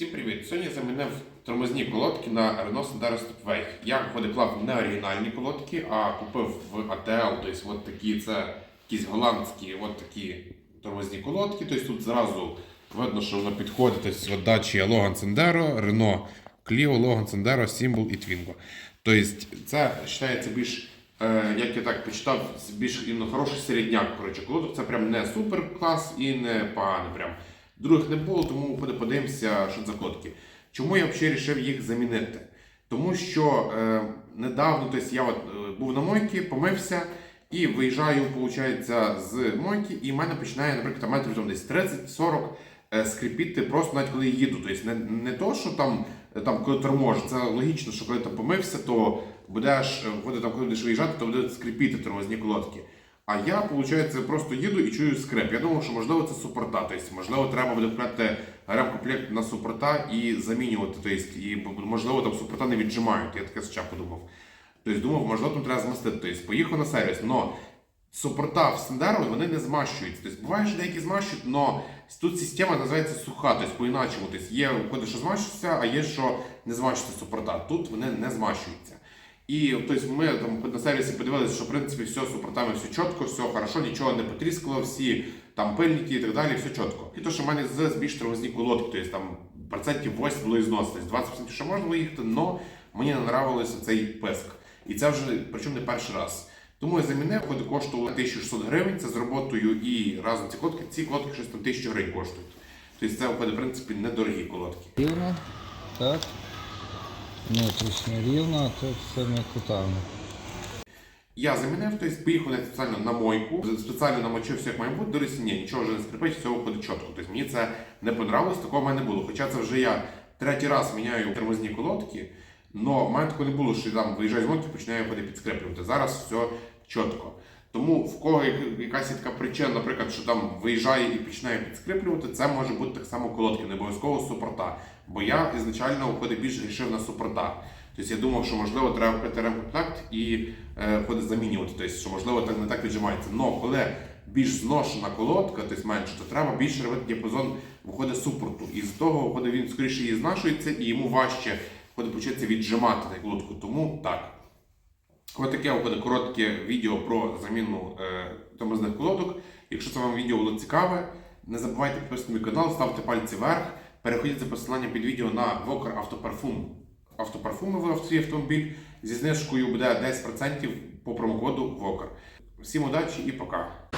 Всім привіт! Сьогодні замінив тормозні колодки на Renault Sandero Stepway. Я клав не оригінальні колодки, а купив в ATL, тобто от такі, це якісь голландські от такі тормозні колодки. Тобто тут зразу видно, що воно підходить. Тобто от дачі Logan Sandero, Renault Clio, Logan Sandero, Symbol і Twingo. Тобто це вважається більш Е, як я так почитав, більш хороший середняк. Коротше, колодок це прям не супер клас і не поганий. Прям. Других не було, тому подивимося, що за колодки. Чому я взагалі вирішив їх замінити? Тому що е, недавно тобто я от, е, був на мойці, помився і виїжджаю, виходить, з мойки, і в мене починає, наприклад, метрів десь 30-40 е, скрипіти просто навіть коли їду. Тобто не, не то, що там, е, там коли торможу, це логічно, що коли ти помився, то будеш, е, коли там коли будеш виїжджати, то буде скрипіти тормозні колодки. А я, виходить, просто їду і чую скрип. Я думав, що можливо це супорта. Тобто, можливо, треба буде купляти ремкомплект на супорта і замінювати. Тобто, і можливо, там супорта не віджимають. Я таке ще подумав. Тобто думав, можливо, там треба змастити. Тобто, поїхав на сервіс. Но супорта в Сендеро вони не змащуються. Тобто, буває, що деякі змащують, але тут система називається суха, тобто по-іначому. Тобто, є коли що змащується, а є, що не змащується супорта. Тут вони не змащуються. І тобто, ми там на сервісі подивилися, що в принципі все з супортами все чітко, все хорошо, нічого не потріскало, всі там пильники і так далі, все чітко. І то, що в мене з більш тормозні колодки, тобто там процентів 8 було ізнос, тобто 20% ще можна виїхати, але мені не нравився цей писк. І це вже причому не перший раз. Тому я замінив, ходи коштувало 1600 гривень, це з роботою і разом ці колодки, ці колодки щось там 1000 гривень коштують. Тобто це виходить, в принципі, недорогі колодки. Так. Внутрішньо рівно, а тут ми кутами. Я замінив, тобто поїхав спеціально на мойку, спеціально намочив все як має бути, до речі, ні, нічого вже не скрипить, все виходить чітко. Тобто мені це не понравилось, такого в мене не було. Хоча це вже я третій раз міняю тормозні колодки, але в мене такого не було, що я там виїжджаю з мойки, починаю ходити підскреплювати. Зараз все чітко. Тому в кого якась така причина, наприклад, що там виїжджає і починає підскріплювати, це може бути так само колодки, не обов'язково супорта. Бо я ізначально виходить більш рішив на супорта. Тобто я думав, що можливо треба купити ремкомплект і е, виходить замінювати. Тобто, що можливо так не так віджимається. Но коли більш зношена колодка, тобто менше, то треба більше робити діапазон виходить супорту. І з того виходить, він скоріше її знашується і йому важче виходить, почати віджимати на колодку. Тому так. Таке буде коротке відео про заміну е, тормозних колодок. Якщо це вам відео було цікаве, не забувайте підписати мій канал, ставте пальці вверх, переходіть за посилання під відео на Вокер Автопарфум. Автопарфуми в свій автомобіль зі знижкою буде 10% по промокоду Вокер. Всім удачі і пока!